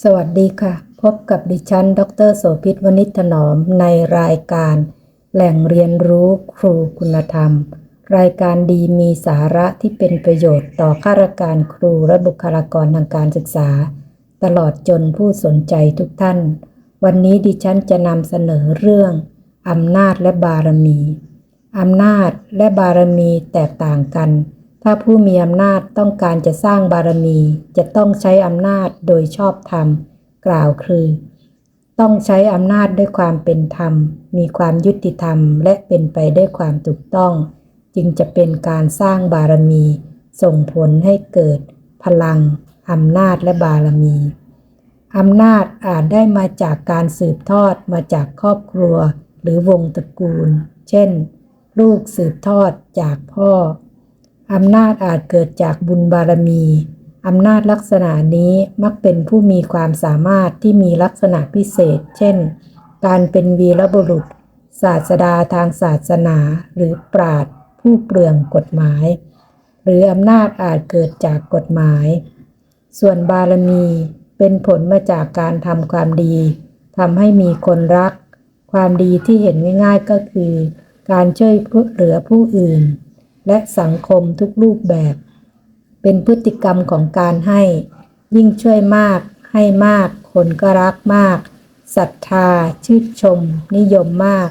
สวัสดีค่ะ พบกับดิฉัน ดรโสภิตวณิถนอม ในรายการ แหล่งเรียนรู้ครูคุณธรรม รายการดีมีสาระที่เป็นประโยชน์ต่อข้าราชการครูและบุคลากรทางการศึกษา ตลอดจนผู้สนใจทุกท่าน วันนี้ดิฉันจะนำเสนอเรื่องอำนาจและบารมีอำนาจและบารมีแตกต่างกัน ถ้าผู้มีอำนาจต้องการจะสร้างบารมี จะต้องใช้อำนาจโดยชอบธรรม กล่าวคือ ต้องใช้อำนาจด้วยความเป็นธรรม มีความยุติธรรม และเป็นไปด้วยความถูกต้อง จึงจะเป็นการสร้างบารมี ส่งผลให้เกิด พลังอำนาจและบารมีอำนาจอาจได้มาจากการสืบทอดมาจากครอบครัว หรือวงตระกูล เช่น ลูกสืบทอดจากพ่อ อำนาจอาจเกิดจากบุญบารมีอำนาจลักษณะนี้มักเป็นผู้มีความสามารถที่มีลักษณะพิเศษ เช่น การเป็นวีรบุรุษ ศาสดาทางศาสนาหรือปราดผู้เปลืองกฎหมาย หรืออำนาจอาจเกิดจากกฎหมาย ส่วนบารมีเป็นผลมาจากการทำความดีทำให้มีคนรัก ความดีที่เห็นง่ายๆก็คือ การช่วยเหลือผู้อื่น และสังคมทุกรูปแบบ เป็นพฤติกรรมของการให้ ยิ่งช่วยมาก ให้มาก คนก็รักมากศรัทธา ชื่นชม นิยมมาก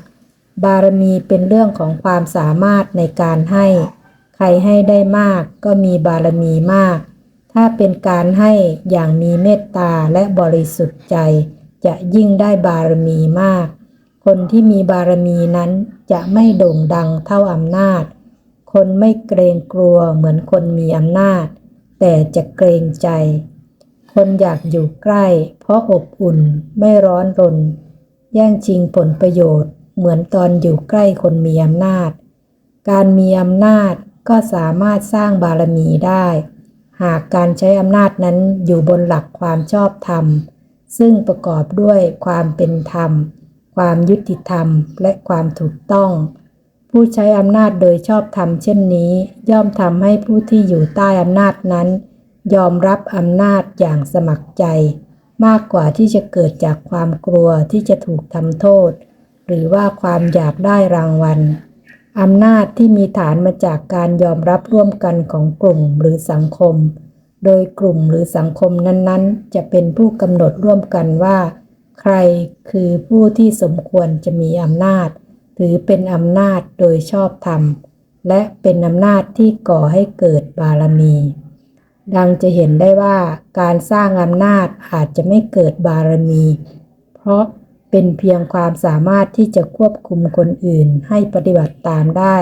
บารมีเป็นเรื่องของความสามารถในการให้ ใครให้ได้มากก็มีบารมีมาก ถ้าเป็นการให้อย่างมีเมตตาและบริสุทธิ์ใจ จะยิ่งได้บารมีมาก คนที่มีบารมีนั้นจะไม่โด่งดังเท่าอำนาจ คนไม่เกรงกลัวเหมือนคนมีอำนาจ แต่จะเกรงใจ คนอยากอยู่ใกล้ เพราะอบอุ่นไม่ร้อนรน แย่งชิงผลประโยชน์ เหมือนตอนอยู่ใกล้คนมีอำนาจ การมีอำนาจก็สามารถสร้างบารมีได้ หากการใช้อำนาจนั้นอยู่บนหลักความชอบธรรม ซึ่งประกอบด้วยความเป็นธรรม ความยุติธรรมและความถูกต้อง ผู้ใช้อำนาจโดยชอบธรรมเช่นนี้ ย่อมทำให้ผู้ที่อยู่ใต้อำนาจนั้น ยอมรับอำนาจอย่างสมัครใจ มากกว่าที่จะเกิดจากความกลัวที่จะถูกทำโทษ หรือว่าความอยากได้รางวัลอำนาจที่มีฐานมาจากการยอมรับร่วมกันของกลุ่มหรือสังคม โดยกลุ่มหรือสังคมนั้นๆ จะเป็นผู้กำหนดร่วมกันว่า ใครคือผู้ที่สมควรจะมีอำนาจ ถือเป็นอำนาจโดยชอบธรรม และเป็นอำนาจที่ก่อให้เกิดบารมี ดังจะเห็นได้ว่าการสร้างอำนาจอาจจะไม่เกิดบารมี เพราะเป็นเพียงความสามารถที่จะควบคุมคนอื่นให้ปฏิบัติตามได้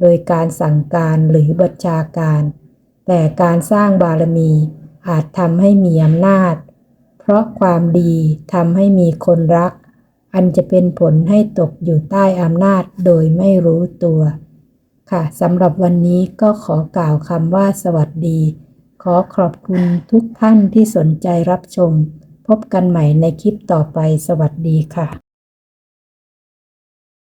โดยการสั่งการหรือบัญชาการ แต่การสร้างบารมีอาจทำให้มีอำนาจ เพราะความดีทำให้มีคนรัก อันจะเป็นผลให้ตกอยู่ใต้อำนาจโดยไม่รู้ตัว ค่ะสำหรับวันนี้ก็ขอกล่าวคำว่าสวัสดี ขอขอบคุณทุกท่านที่สนใจรับชม พบกันใหม่ในคลิปต่อไปสวัสดีค่ะ